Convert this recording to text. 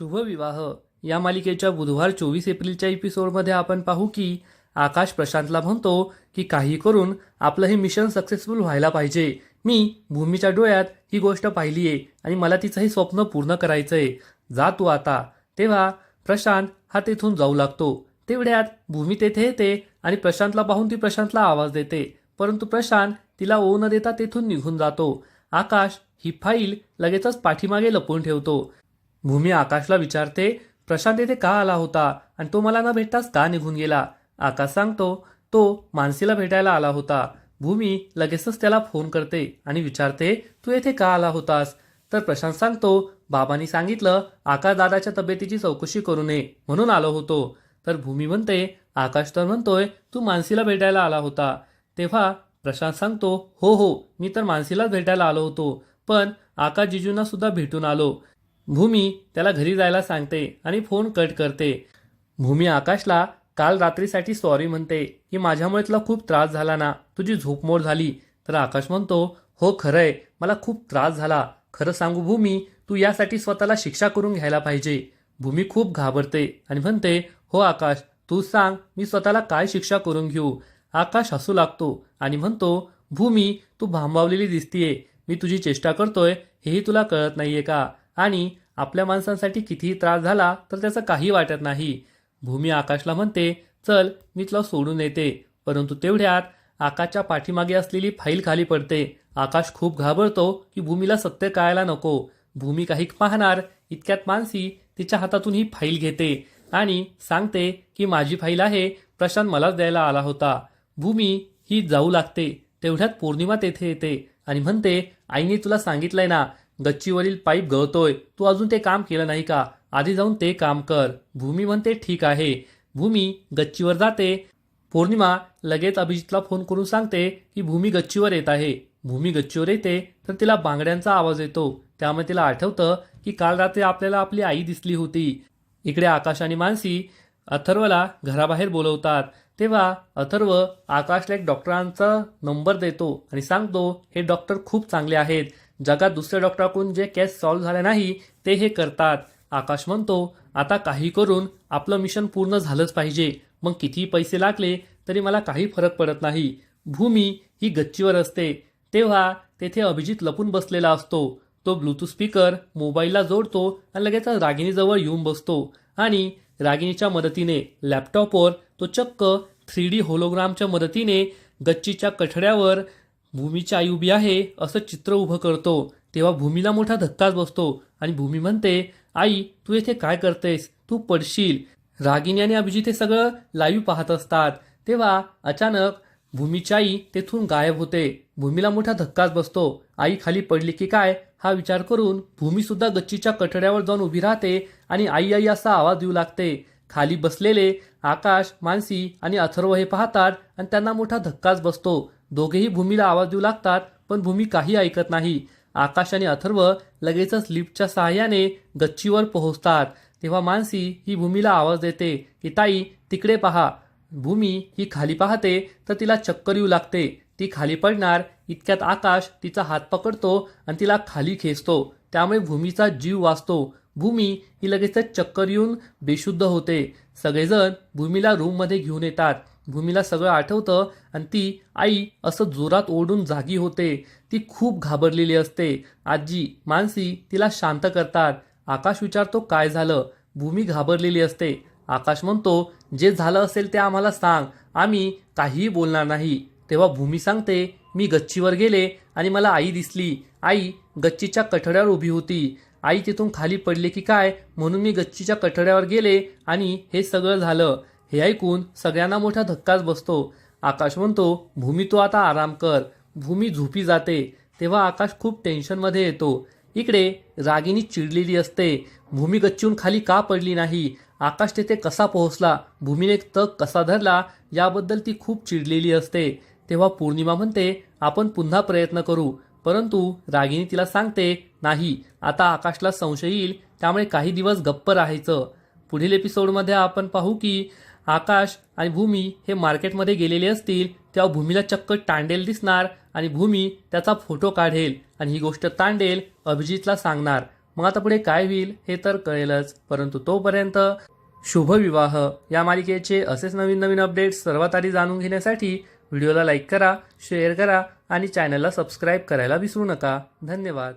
शुभविवाह या मालिकेच्या बुधवार चोवीस एप्रिलच्या एपिसोडमध्ये आपण पाहू की आकाश प्रशांतला म्हणतो की काही करून आपलं हे मिशन सक्सेसफुल व्हायला पाहिजे. मी भूमीच्या डोळ्यात ही गोष्ट पाहिली आहे आणि मला तिचं हे स्वप्न पूर्ण करायचं आहे जा तू आता. तेव्हा प्रशांत हा तेथून जाऊ लागतो. तेवढ्यात भूमी तेथे येते आणि प्रशांतला पाहून ती प्रशांतला आवाज देते. परंतु प्रशांत तिला ओ न देता तेथून निघून जातो. आकाश ही फाईल लगेचच पाठीमागे लपवून ठेवतो. भूमी आकाशला विचारते प्रशांत येथे का आला होता? आणि तो मला न भेटताच का निघून गेला? आकाश सांगतो तो मानसीला भेटायला आला होता. भूमी लगेचच त्याला फोन करते आणि विचारते तू येथे का आला होतास? तर प्रशांत सांगतो बाबांनी सांगितलं आकाश दादाच्या तब्येतीची चौकशी करू नये म्हणून आलो होतो. तर भूमी म्हणते आकाश तर म्हणतोय तू मानसीला भेटायला आला होता. तेव्हा प्रशांत सांगतो हो हो मी तर मानसीलाच भेटायला आलो होतो पण आकाश जिजूंना सुद्धा भेटून आलो. भूमी त्याला घरी जायला सांगते आणि फोन कट करते. भूमी आकाशला काल रात्रीसाठी सॉरी म्हणते की माझ्यामुळे तुला खूप त्रास झाला ना. तुझी झोपमोड झाली. तर आकाश म्हणतो हो खरंय. मला खूप त्रास झाला. खरं सांगू भूमी तू यासाठी स्वतःला शिक्षा करून घ्यायला पाहिजे. भूमी खूप घाबरते आणि म्हणते हो आकाश तू सांग मी स्वतःला काय शिक्षा करून घेऊ? आकाश हसू लागतो आणि म्हणतो भूमी तू भांबावलेली दिसतीये. मी तुझी चेष्टा करतोय. हेही तुला कळत नाहीये का? आणि आपल्या माणसांसाठी कितीही त्रास झाला तर त्याचं काही वाटत नाही. भूमी आकाशला म्हणते चल मी तुला सोडून येते. परंतु तेवढ्यात आकाशच्या पाठीमागे असलेली फाईल खाली पडते. आकाश खूप घाबरतो की भूमीला सत्य कळायला नको. भूमी काही पाहणार इतक्यात मानसी तिच्या हातातून ही फाईल घेते आणि सांगते की माझी फाईल आहे प्रशांत मलाच द्यायला आला होता. भूमी ही जाऊ लागते. तेवढ्यात पौर्णिमा तेथे येते आणि म्हणते आईने तुला सांगितलंय ना गच्चीवरील पाईप गळतोय. तू अजून ते काम केलं नाही का? आधी जाऊन ते काम कर. भूमी म्हणते ठीक आहे. भूमी गच्चीवर जाते. पौर्णिमा लगेच अभिजितला फोन करून सांगते की भूमी गच्चीवर येत आहे. भूमी गच्चीवर येते तर तिला बांगड्यांचा आवाज येतो. त्यामुळे तिला आठवतं की काल रात्री आपल्याला आपली आई दिसली होती. इकडे आकाश आणि मानसी अथर्वला घराबाहेर बोलवतात. तेव्हा अथर्व आकाशला एक डॉक्टरांचा नंबर देतो आणि सांगतो हे डॉक्टर खूप चांगले आहेत. जगात दुसऱ्या डॉक्टराकडून जे केस सॉल्व्ह झाले नाही ते हे करतात. आकाश म्हणतो आता काही करून आपलं मिशन पूर्ण झालंच पाहिजे. मग कितीही पैसे लागले तरी मला काही फरक पडत नाही. भूमी ही गच्चीवर असते. तेव्हा तेथे अभिजित लपून बसलेला असतो. तो ब्लूटूथ स्पीकर मोबाईलला जोडतो आणि लगेच रागिणीजवळ येऊन बसतो. आणि रागिणीच्या मदतीने लॅपटॉपवर तो चक्क थ्री डी होलोग्रामच्या मदतीने गच्चीच्या कठड्यावर भूमीची आई उभी आहे असं चित्र उभं करतो. तेव्हा भूमीला मोठा धक्काच बसतो आणि भूमी म्हणते आई तू येथे काय करतेस? तू पडशील. रागिनी आणि अभिजित हे सगळं लाईव्ह पाहत असतात. तेव्हा अचानक भूमीची आई तेथून गायब होते. भूमीला मोठा धक्काच बसतो. आई खाली पडली की काय? हा विचार करून भूमीसुद्धा गच्चीच्या कठड्यावर जाऊन उभी राहते आणि आई आई असा आवाज देऊ लागते. खाली बसलेले आकाश मानसी आणि अथर्व हे पाहतात आणि त्यांना मोठा धक्काच बसतो. दोघेही भूमीला आवाज देऊ लागतात पण भूमी काही ऐकत नाही. आकाश आणि अथर्व लगेचच लिफ्टच्या सहाय्याने गच्चीवर पोहोचतात. तेव्हा मानसी ही भूमीला आवाज देते की ताई तिकडे पहा. भूमी ही खाली पाहते तर तिला चक्कर येऊ लागते. ती खाली पडणार इतक्यात आकाश तिचा हात पकडतो आणि तिला खाली खेचतो. त्यामुळे भूमीचा जीव वाचतो. भूमी ही लगेचच चक्कर येऊन बेशुद्ध होते. सगळेजण भूमीला रूममध्ये घेऊन येतात. भूमीला सगळं आठवतं आणि ती आई असं जोरात ओढून जागी होते. ती खूप घाबरलेली असते. आजी मानसी तिला शांत करतात. आकाश विचारतो काय झालं? भूमी घाबरलेली असते. आकाश म्हणतो जे झालं असेल ते आम्हाला सांग. आम्ही काहीही बोलणार नाही. तेव्हा भूमी सांगते मी गच्चीवर गेले आणि मला आई दिसली. आई गच्चीच्या कठड्यावर उभी होती. आई तिथून खाली पडले की काय? म्हणून मी गच्चीच्या कठड्यावर गेले आणि हे सगळं झालं. हे ऐकून सगळ्यांना मोठा धक्काच बसतो. आकाश म्हणतो भूमी तू आता आराम कर. भूमी झोपी जाते. तेव्हा आकाश खूप टेन्शनमध्ये येतो. इकडे रागिनी चिडलेली असते. भूमी गच्चून खाली का पडली नाही? आकाश तेथे कसा पोहोचला? भूमीने तग कसा धरला? याबद्दल ती खूप चिडलेली असते. तेव्हा पौर्णिमा म्हणते आपण पुन्हा प्रयत्न करू. परंतु रागिनी तिला सांगते नाही आता आकाशला संशय येईल. त्यामुळे काही दिवस गप्प राहायचं. पुढील एपिसोडमध्ये आपण पाहू की आकाश आणि भूमी हे मार्केटमध्ये गेलेले असतील तेव्हा भूमीला चक्क तांडेल दिसणार आणि भूमी त्याचा फोटो काढेल आणि ही गोष्ट तांडेल अभिजितला सांगणार. मग आता पुढे काय होईल हे तर कळेलच परंतु तोपर्यंत शुभविवाह. या मालिकेचे असेच नवीन नवीन अपडेट्स सर्वात आधी जाणून घेण्यासाठी व्हिडिओला लाईक करा शेअर करा आणि चॅनलला सबस्क्राईब करायला विसरू नका. धन्यवाद.